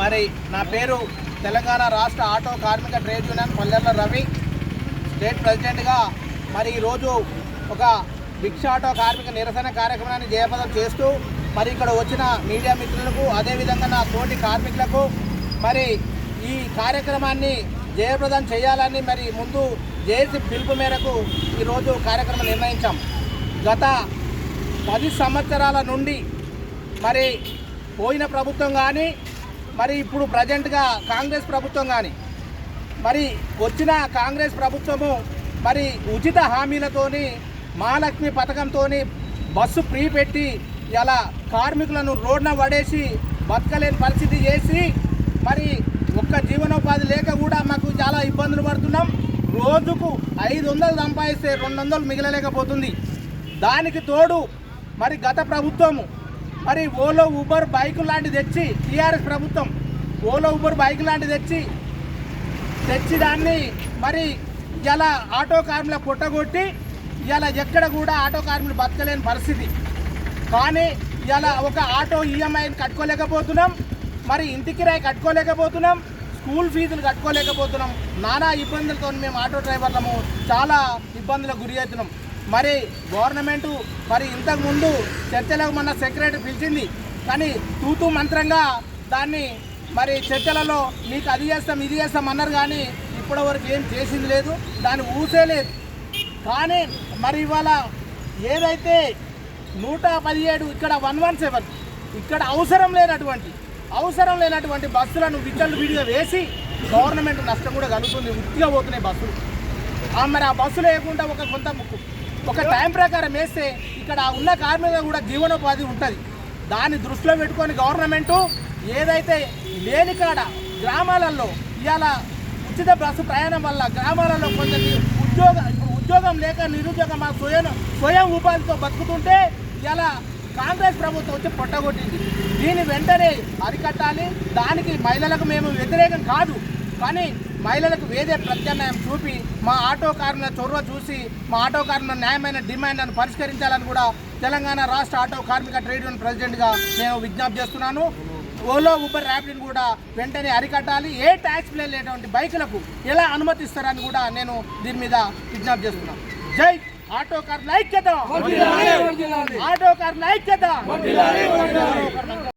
మరి నా పేరు తెలంగాణ రాష్ట్ర ఆటో కార్మిక ట్రేడ్ యూనియన్ పల్లెల రవి. స్టేట్ ప్రెసిడెంట్గా మరి ఈరోజు ఒక భిక్ష ఆటో కార్మిక నిరసన కార్యక్రమాన్ని జయప్రదం చేస్తూ మరి ఇక్కడ వచ్చిన మీడియా మిత్రులకు అదేవిధంగా నా తోటి కార్మికులకు మరి ఈ కార్యక్రమాన్ని జయప్రదం చేయాలని మరి ముందు జేసీ పిలుపు మేరకు ఈరోజు కార్యక్రమం నిర్ణయించాం. గత పది సంవత్సరాల నుండి మరి పోయిన ప్రభుత్వం కానీ మరి ఇప్పుడు ప్రజెంట్గా కాంగ్రెస్ ప్రభుత్వం కానీ మరి వచ్చిన కాంగ్రెస్ ప్రభుత్వము మరి ఉచిత హామీలతోని మహాలక్ష్మి పథకంతో బస్సు ఫ్రీ పెట్టి ఇలా కార్మికులను రోడ్న పడేసి బతకలేని పరిస్థితి చేసి మరి ఒక్క జీవనోపాధి లేక కూడా మాకు చాలా ఇబ్బందులు పడుతున్నాం. రోజుకు ఐదు వందలు సంపాదిస్తే రెండు వందలు మిగలలేకపోతుంది. దానికి తోడు మరి గత ప్రభుత్వము మరి ఓలో ఊబర్ బైకు లాంటి తెచ్చి టీఆర్ఎస్ ప్రభుత్వం. ఓలో ఊబర్ బైక్ లాంటిది తెచ్చి తెచ్చి దాన్ని మరి ఇలా ఆటో కార్మికుల పుట్టగొట్టి ఇలా ఎక్కడ కూడా ఆటో కార్మికులు బతకలేని పరిస్థితి. కానీ ఇలా ఒక ఆటో ఈఎంఐని కట్టుకోలేకపోతున్నాం మరి ఇంటికి రాయి కట్టుకోలేకపోతున్నాం స్కూల్ ఫీజులు కట్టుకోలేకపోతున్నాం. నానా ఇబ్బందులతో మేము ఆటో డ్రైవర్లము చాలా ఇబ్బందులకు గురి అవుతున్నాం. మరి గవర్నమెంట్ మరి ఇంతకుముందు చర్చలకు మన సెక్రటరీ పిలిచింది. కానీ తూతు మంత్రంగా దాన్ని మరి చర్చలలో మీకు అది చేస్తాం ఇది చేస్తాం అన్నారు కానీ ఇప్పటి వరకు ఏం చేసింది లేదు. దాన్ని ఊసే లేదు. కానీ మరి ఇవాళ ఏదైతే నూట పదిహేడు ఇక్కడ వన్ వన్ సెవెన్ ఇక్కడ అవసరం లేనటువంటి అవసరం లేనటువంటి బస్సులను విచ్చలు విడిగా వేసి గవర్నమెంట్ నష్టం కూడా కలుగుతుంది. ఉత్తిగా పోతున్నాయి బస్సులు. మరి ఆ బస్సు లేకుండా ఒక కొంత ఒక టైం ప్రకారం వేస్తే ఇక్కడ ఉన్న కార్మికులు కూడా జీవనోపాధి ఉంటుంది. దాన్ని దృష్టిలో పెట్టుకొని గవర్నమెంటు ఏదైతే లేని కాడ గ్రామాలలో ఇవాళ ఉచిత బస్సు ప్రయాణం వల్ల గ్రామాలలో కొందరికి ఉద్యోగ ఇప్పుడు ఉద్యోగం లేక నిరుద్యోగం స్వయం స్వయం ఉపాధితో బతుకుతుంటే ఇలా కాంగ్రెస్ ప్రభుత్వం వచ్చి పొట్టగొట్టింది. దీన్ని వెంటనే అరికట్టాలి. దానికి మహిళలకు మేము వ్యతిరేకం కాదు. కానీ మహిళలకు వేరే ప్రత్యామ్నాయం చూపి మా ఆటో కార్మికుల చొరవ చూసి మా ఆటో కార్మికుల న్యాయమైన డిమాండ్లను పరిష్కరించాలని కూడా తెలంగాణ రాష్ట్ర ఆటో కార్మిక ట్రేడ్ యూనియన్ ప్రెసిడెంట్గా నేను విజ్ఞప్తి చేస్తున్నాను. ఓలో ఊబర్ ర్యాపిడ్ని కూడా వెంటనే అరికట్టాలి. ఏ ట్యాక్స్ ప్లే లేనటువంటి బైకులకు ఎలా అనుమతిస్తారని కూడా నేను దీని మీద విజ్ఞప్తి చేస్తున్నాను. జై ఆటో కార్మికుల ఐక్యత! ఆటో కార్మికుల ఐక్యత!